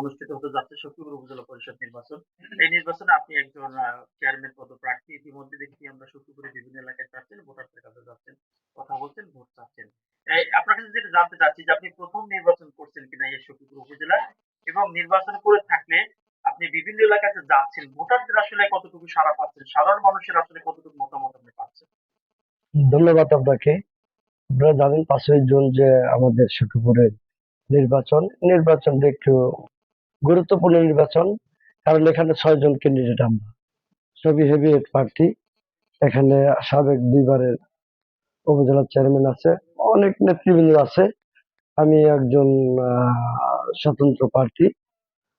অনুষ্ঠিত হতে যাচ্ছে শক্তিপুর উপজেলা পরিষদ নির্বাচন। এই নির্বাচনে আপনি একজন চেয়ারম্যান পদপ্রার্থী ইতিমধ্যে দেখি আমরা শক্তিপুরের বিভিন্ন এলাকায় যাচ্ছেন ভোটারদের কাছে যাচ্ছেন, কথা বলছেন, ভোট চাচ্ছেন। আপনার কাছে যেটা জানতে চাচ্ছি যে আপনি প্রথম নির্বাচন করছেন কিনা এই শক্তিপুর উপজেলা এবং নির্বাচন করে থাকলে আপনি বিভিন্ন এলাকাতে যাচ্ছেন, ভোটারদের আসলে কতটুকু সাড়া পাচ্ছেন, সাধারণ মানুষের আসলে কতটুকু মতামত আপনি পাচ্ছেন? ধন্যবাদ আপনাকে। আপনারা জানেন পাঁচই জুন যে আমাদের সুখপুরের নির্বাচন। নির্বাচনটা একটু গুরুত্বপূর্ণ নির্বাচন, কারণ এখানে ছয় জন ক্যান্ডিডেট আমরা। সবই হেভি প্রার্থী এখানে সাবেক দুইবারের উপজেলা চেয়ারম্যান আছে, অনেক নেতৃবৃন্দ আছে। আমি একজন স্বতন্ত্র প্রার্থী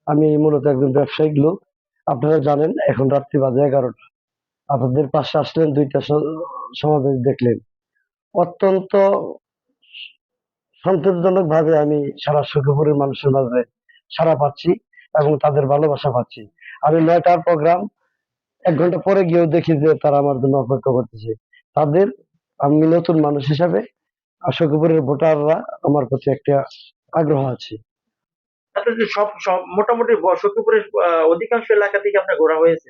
আমি মূলত একজন ব্যবসায়িক লোক। আপনারা জানেন, এখন রাত্রি বাজে এগারোটা। আপনাদের পাশে আসলেন দুইটা সমাবেশ দেখলেন। অত্যন্ত সন্তোষজনক ভাবে আমি সারা সুখপুরের মানুষের মাঝে। সারা পাচ্ছি এবং তাদের ভালোবাসা পাচ্ছি। আমি নয়টার প্রোগ্রাম এক ঘণ্টা পরে গিয়েও দেখি যে তারা আমার জন্য অপেক্ষা করতেছে। তাদের আমি নতুন মানুষ হিসাবে আর সুখপুরের ভোটাররা আমার প্রতি একটা আগ্রহ আছে। যে সব সব মোটামুটি আহ, অধিকাংশ এলাকা থেকে আপনার ঘোরা হয়েছে?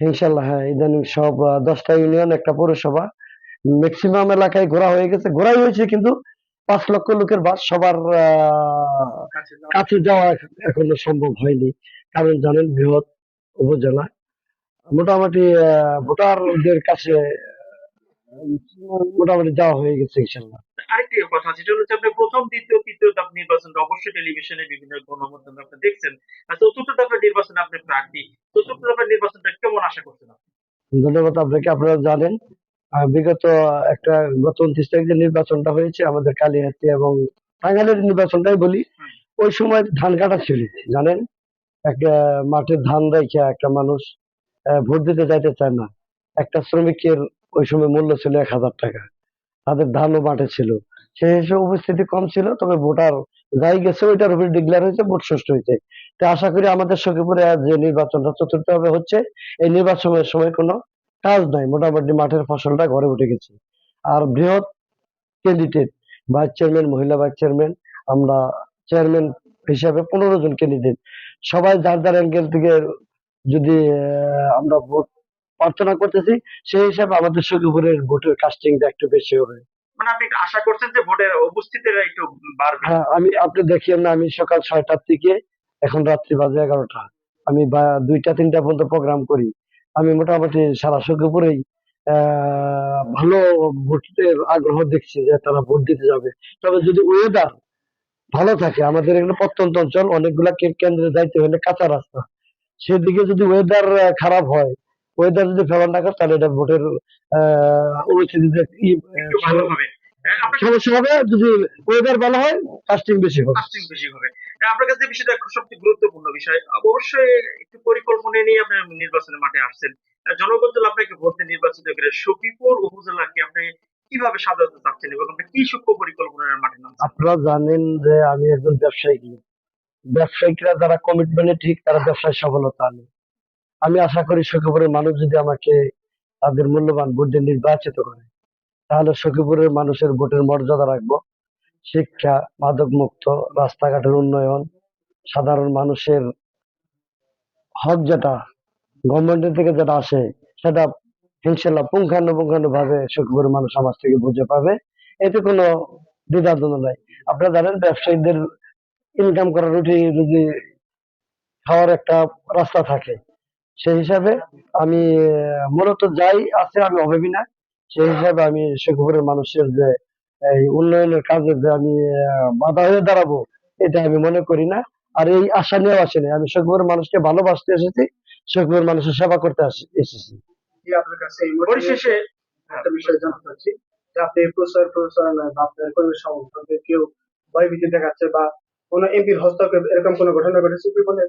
ইনশাল্লাহ হ্যাঁ ইদানিং সব দশটা ইউনিয়ন একটা পৌরসভা ম্যাক্সিমাম এলাকায় ঘোরা হয়ে গেছে। ঘোরাই হয়েছে কিন্তু পাঁচ লক্ষ লোকের বাস সবার কাছে যাওয়া- এখন- সম্ভব হয়নি। কারণ জানেন বৃহৎ উপজেলা। মোটামুটি ভোটারদের কাছে মোটামুটি যাওয়া হয়ে গেছে ইনশাল্লাহ আরেকটি কথা সেটা হচ্ছে আপনি প্রথম দ্বিতীয় তৃতীয় ধাপ নির্বাচনটা অবশ্যই টেলিভিশনে বিভিন্ন গণমাধ্যমে আপনি দেখছেন। আর চতুর্থ ধাপের নির্বাচনে আপনি প্রার্থী। চতুর্থ ধাপের নির্বাচনটা কেমন আশা করছেন আপনি? ধন্যবাদ আপনাকে আপনারা জানেন বিগত একটা গত উনত্রিশ তারিখ যে নির্বাচনটা হয়েছে আমাদের কালিহাতি এবং টাঙ্গাইলের নির্বাচনটাই বলি ওই সময় ধান কাটা ছিল জানেন? একটা মাঠে ধান রেখে একটা মানুষ ভোট দিতে যাইতে চায় না। একটা শ্রমিকের ওই সময় মূল্য ছিল এক হাজার টাকা। তাদের ধানও মাঠে ছিল। সেই হিসেবে উপস্থিতি কম ছিল তবে ভোটার যাই গেছে ওইটার উপরে ডিক্লেয়ার হয়েছে ভোট সুষ্ঠু হয়েছে। তো আশা করি আমাদের সখীপুরে যে নির্বাচনটা চতুর্থ হবে হচ্ছে এই নির্বাচনের সময় কোনো কাজ নাই। মোটামুটি মাঠের ফসলটা ঘরে উঠে গেছে। আর বৃহৎ ক্যান্ডিডেট ভাইস চেয়ারম্যান মহিলা ভাইস চেয়ারম্যান আমরা চেয়ারম্যান হিসাবে পনেরো জন ক্যান্ডিডেট সবাই যার যার অ্যাঙ্গেল থেকে যদি আমরা ভোট প্রার্থনা করতেছি সেই হিসাবে আমাদের সখীপুরের ভোটের কাস্টিংটা একটু বেশি হবে। মানে আপনি আশা করছেন যে ভোটের একটু বাড়বে? হ্যাঁ আমি আপনি দেখিয়েন না আমি সকাল ছয়টার থেকে এখন রাত্রি বাজে এগারোটা। আমি বা- দুইটা তিনটা পর্যন্ত প্রোগ্রাম করি। আমি মোটামুটি সারা আহ, ভালো ভোটের আগ্রহ দেখছি যে তারা ভোট দিতে যাবে। তবে যদি ওয়েদার ভালো থাকে, আমাদের এখানে প্রত্যন্ত অঞ্চল, অনেকগুলা কেন্দ্রে যাইতে হলে কাঁচা রাস্তা। সেদিকে যদি ওয়েদার খারাপ হয় ওয়েদার যদি ফেভার না করে, তাহলে এটা ভোটের, আহ সমস্যা হবে যদি ওয়েদার ভালো হয় কাস্টিং বেশি হবে। কাস্টিং বেশি হবে। আপনার কাছে বিষয়টা খুব সবচেয়ে গুরুত্বপূর্ণ বিষয়। অবশ্যই একটু পরিকল্পনা নিয়ে আপনি নির্বাচনের মাঠে আসছেন। জনগণ দল আপনাকে ভোট নির্বাচিত করে সখীপুর উপজেলাকে আপনি কীভাবে সাজাতে চাচ্ছেন এবং আপনি কি সূক্ষ্ম পরিকল্পনার মাঠে নামছেন? আপনারা জানেন যে আমি একজন ব্যবসায়ী। ব্যবসায়িকরা যারা কমিটমেন্টে ঠিক তারা ব্যবসায় সফলতা আনে। আমি আশা করি সখীপুরের মানুষ যদি আমাকে তাদের মূল্যবান ভোট দিয়ে নির্বাচিত করে তাহলে সখীপুরের মানুষের ভোটের মর্যাদা রাখব। শিক্ষা মাদক মুক্ত রাস্তাঘাটের উন্নয়ন, সাধারণ মানুষের হক যেটা গভর্নমেন্টের থেকে যেটা আসে, সেটা ইনশাল্লাহ পুঙ্খানুপুঙ্খানু ভাবে সখীপুরের মানুষ সমাজ থেকে বুঝে পাবে। এতে কোনো দ্বিধাদ্বন্দ্ব নাই। আপনারা জানেন, ব্যবসায়ীদের ইনকাম করার রুটি রুজি খাওয়ার একটা রাস্তা থাকে, সেই হিসাবে আমি মূলত যাই আছে আমি অভাবী না। সেই হিসাবে আমি শেখপুরের মানুষের যে এই উন্নয়নের কাজে যে আমি বাধা হয়ে দাঁড়াবো এটা আমি মনে করি না। আর এই আশা নিয়েও আসিনি আমি শেখপুরের মানুষকে ভালোবাসতে এসেছি শেখপুরের মানুষের সেবা করতে এসেছি। পরিশেষে একটা বিষয় জানতে চাচ্ছি যে আপনি প্রচার প্রচারণায় বা আপনার কর্মী সমর্থককে কেউ ভয়ভীতি দেখাচ্ছে বা কোন এমপির হস্তক্ষেপ এরকম কোনো ঘটনা ঘটেছে কি বলে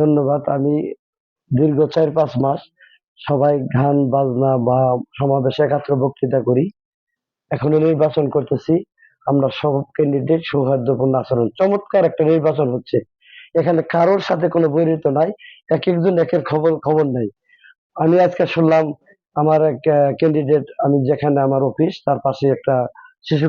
ধন্যবাদ। আমি দীর্ঘ চার পাঁচ মাস সবাই গান, বাজনা বা সমাবেশে একাত্র বক্তৃতা করি। এখনও নির্বাচন করতেছি। আমরা সব ক্যান্ডিডেট সৌহার্দ্যপূর্ণ আচরণ। চমৎকার একটা নির্বাচন হচ্ছে। এখানে কারোর সাথে কোনো বৈরিত নাই। এক একজন একের খবর খবর নাই। আমি আজকে শুনলাম আমার এক ক্যান্ডিডেট আমি যেখানে আমার অফিস তার পাশে একটা শিশু